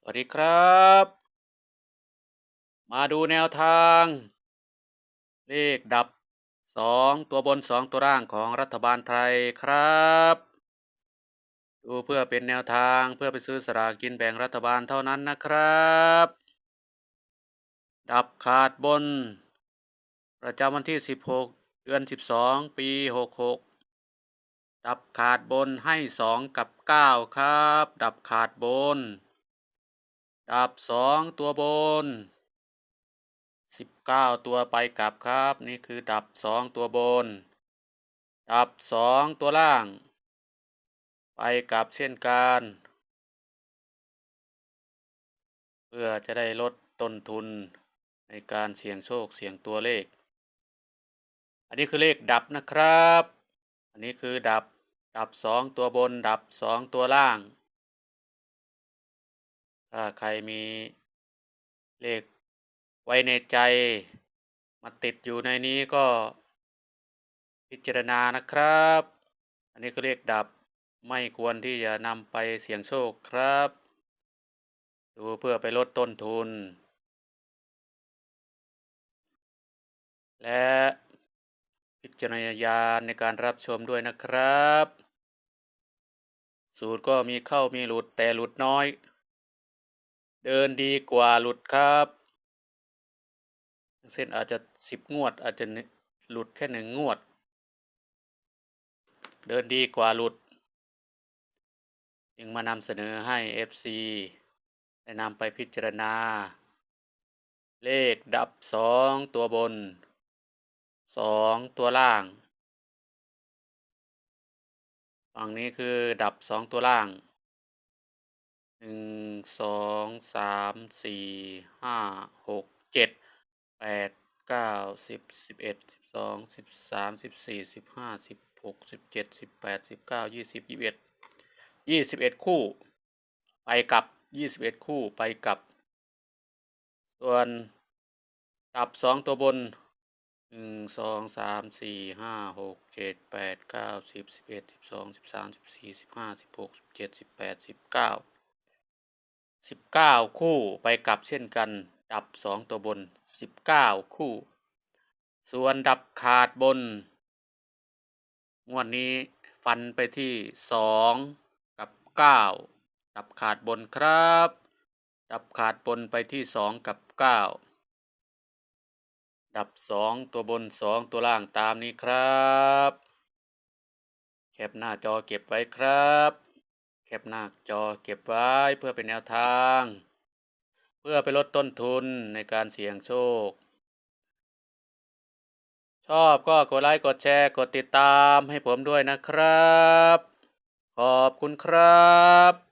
สวัสดีครับ มาดูแนวทาง เลขดับสองตัวบนสองตัวล่างของรัฐบาลไทยครับ ดูเพื่อเป็นแนวทางเพื่อไปซื้อสลากกินแบ่งรัฐบาลเท่านั้นนะครับ ดับขาดบน ประจำวันที่ 16 เดือน 12 ปี 66ดับขาดบนให้ 2 กับ 9 ครับ ดับขาดบน ดับสองตัวบนสิบเก้าตัวไปกลับครับ นี่คือดับสองตัวบน ดับสองตัวล่าง ไปกลับเช่นกัน เพื่อจะได้ลดต้นทุนในการเสี่ยงโชคเสี่ยงตัวเลข อันนี้คือเลขดับนะครับ อันนี้คือดับดับสองตัวบนดับสองตัวล่าง ถ้าใครมีเลขไว้ในใจ มาติดอยู่ในนี้ก็พิจารณานะครับ อันนี้คือเลขดับไม่ควรที่จะนำไปเสี่ยงโชคครับ ดูเพื่อไปลดต้นทุน และพิจารณญาณในการรับชมด้วยนะครับ สูตรก็มีเข้ามีหลุดแต่หลุดน้อย เดินดีกว่าหลุดครับ เส้นอาจจะสิบงวด อาจจะหลุดแค่หนึ่งงวด เดินดีกว่าหลุดจึงมานำเสนอให้ FC ได้นำไปพิจารณา เลขดับสองตัวบนสองตัวล่าง ฝั่งนี้คือดับสองตัวล่าง หนึ่งสองสามสี่ห้าหกเจ็ดแปดเก้าสิบสิบเอ็ดสิบสองสิบสามสิบสี่สิบห้าสิบหกสิบเจ็ดสิบแปดสิบเก้ายี่สิบยี่สิบเอ็ดยี่สิบเอ็ดคู่ ไปกับยี่สิบเอ็ดคู่ไปกับ ส่วนดับสองตัวบนหนึ่งสองสามสี่ห้าหกเจ็ดแปดเก้าสิบสิบเอ็ดสิบสองสิบสามสิบสี่สิบห้าสิบหกสิบเจ็ดสิบแปดสิบเก้า สิบเก้าคู่ไปกลับเช่นกัน ดับสองตัวบนสิบเก้าคู่ ส่วนดับขาดบน งวดนี้ฟันไปที่สองกับเก้าดับขาดบนครับ ดับขาดบนไปที่สองกับเก้าดับสองตัวบนสองตัวล่างตามนี้ครับ แคปหน้าจอเก็บไว้ครับ แคปหน้าจอเก็บไว้เพื่อเป็นแนวทาง เพื่อไปลดต้นทุนในการเสี่ยงโชค ชอบก็กดไลค์กดแชร์กดติดตามให้ผมด้วยนะครับ ขอบคุณครับ